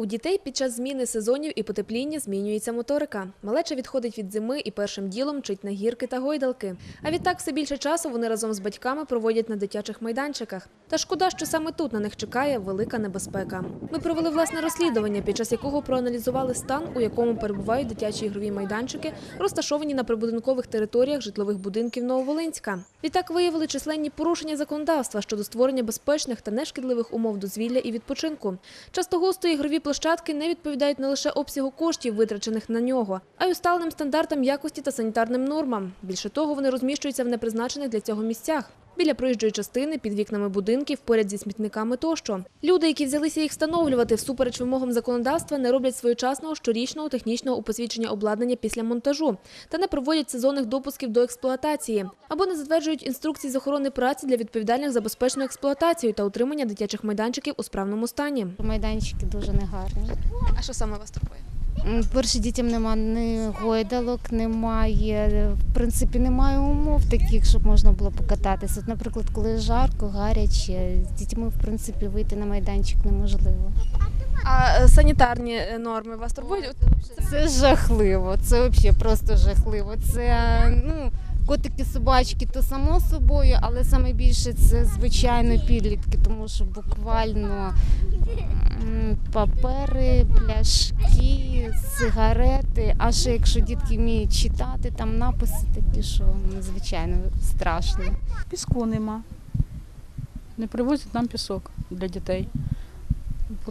У дітей під час зміни сезонів і потепління змінюється моторика. Малеча відходить від зими і першим ділом вчить на гірки та гойдалки. А відтак все більше часу вони разом з батьками проводять на дитячих майданчиках. Та шкода, що саме тут на них чекає велика небезпека. Ми провели власне розслідування, під час якого проаналізували стан, у якому перебувають дитячі ігрові майданчики, розташовані на прибудинкових територіях житлових будинків Нововолинська. Відтак виявили численні порушення законодавства щодо створення безпечних та нешкідливих умов дозвілля і відпочинку. Часто густо ігрові площадки не відповідають не лише обсягу коштів, витрачених на нього, а й усталеним стандартам якості та санітарним нормам. Більше того, вони розміщуються в непризначених для цього місцях. Біля проїжджої частини, під вікнами будинків, поряд зі смітниками тощо. Люди, які взялися їх встановлювати всупереч вимогам законодавства, не роблять своєчасного щорічного технічного упосвідчення обладнання після монтажу та не проводять сезонних допусків до експлуатації або не затверджують інструкції з охорони праці для відповідальних за безпечну експлуатацію та утримання дитячих майданчиків у справному стані. Майданчики дуже негарні. А що саме вас турбує? Перше, дітям немає ні гойдалок, немає, в принципі, немає умов таких, щоб можна було покататися. От, наприклад, коли жарко, гаряче, з дітьми, в принципі, вийти на майданчик неможливо. А е, санітарні норми вас турбують? Це жахливо, це взагалі просто жахливо. Це ну, котики, собачки, то само собою, але саме більше це звичайно підлітки, тому що буквально папери, пляшки, сигарети. А ще якщо дітки вміють читати, там написи такі, що звичайно страшно. Піску нема. Не привозять нам пісок для дітей.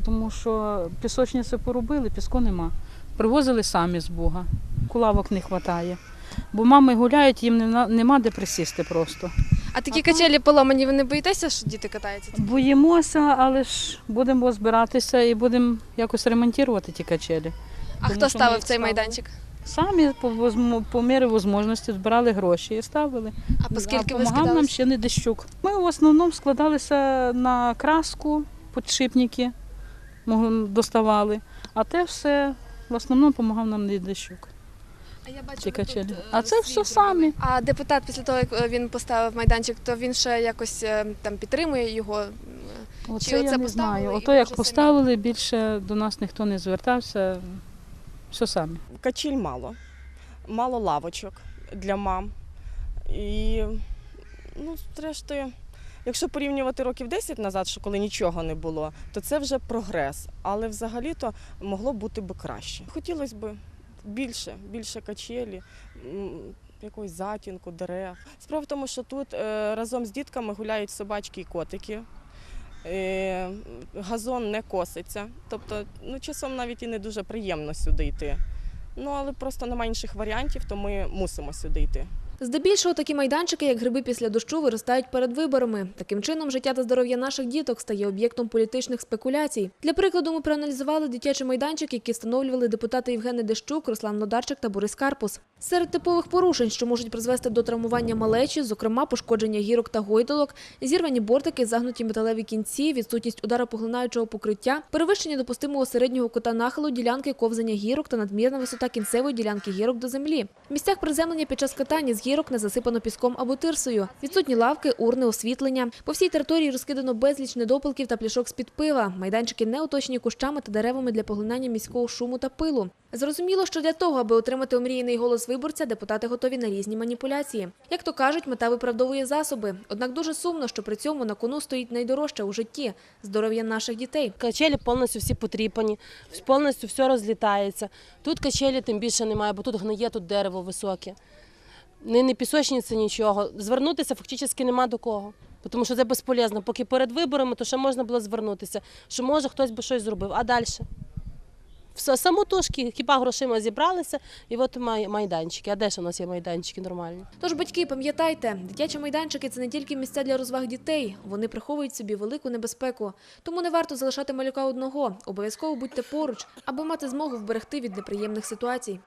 Тому що пісочниці поробили, піску нема. Привозили самі з Бога. Кулавок не вистачає. Бо мами гуляють, їм нема, нема де присісти просто. А такі качелі поламані, ви не боїтеся, що діти катаються? Боїмося, але ж будемо збиратися і будемо якось ремонтувати ті качелі. А Тому хто що ми ставив їх цей ставили. майданчик? Самі по, возмо- по мірі можливості збирали гроші і ставили. А по скільки ви допомагав нам ще не дещук. Ми в основному складалися на краску, підшипники доставали, а те все в основному допомагав нам не дещук. А я бачу, Ті ви тут, е, А це все самі. А депутат після того, як е, він поставив майданчик, то він ще якось е, там підтримує його. Оце Чи я оце не знаю. Ото як вже самі? поставили, більше до нас ніхто не звертався. Все самі. качель мало, мало лавочок для мам. І, ну, зрештою, якщо порівнювати років 10 назад, що коли нічого не було, то це вже прогрес. Але взагалі-то могло бути би краще. Хотілося б більше, більше качелі, якогось затінку, дерев. Справа в тому, що тут е, разом з дітками гуляють собачки і котики. Е, газон не коситься. Тобто, ну, часом навіть і не дуже приємно сюди йти. Ну, але просто немає інших варіантів, то ми мусимо сюди йти. Здебільшого такі майданчики, як гриби після дощу, виростають перед виборами. Таким чином, життя та здоров'я наших діток стає об'єктом політичних спекуляцій. Для прикладу, ми проаналізували дитячий майданчик, який встановлювали депутати Євгений Дещук, Руслан Лодарчик та Борис Карпус. Серед типових порушень, що можуть призвести до травмування малечі, зокрема пошкодження гірок та гойдолок, зірвані бортики, загнуті металеві кінці, відсутність ударопоглинаючого покриття, перевищення допустимого середнього кута нахилу ділянки ковзання гірок та надмірна висота кінцевої ділянки гірок до землі. В місцях приземлення під час катання з гірок не засипано піском або тирсою. Відсутні лавки, урни, освітлення. По всій території розкидано безліч недопалків та пляшок з-під пива. Майданчики не оточені кущами та деревами для поглинання міського шуму та пилу. Зрозуміло, що для того, аби отримати омріяний голос виборця, депутати готові на різні маніпуляції. Як то кажуть, мета виправдовує засоби. Однак дуже сумно, що при цьому на кону стоїть найдорожче у житті здоров'я наших дітей. Качелі повністю всі потріпані, повністю все розлітається. Тут качелі тим більше немає, бо тут гниє, тут дерево високе. Не, не пісочниці, нічого. Звернутися фактично нема до кого. Тому що це безполезно. Поки перед виборами, то ще можна було звернутися, що може хтось би щось зробив. А далі? Все, самотужки, хіба грошима зібралися, і от майданчики. А де ж у нас є майданчики нормальні? Тож, батьки, пам'ятайте, дитячі майданчики це не тільки місця для розваг дітей. Вони приховують собі велику небезпеку. Тому не варто залишати малюка одного. Обов'язково будьте поруч, аби мати змогу вберегти від неприємних ситуацій.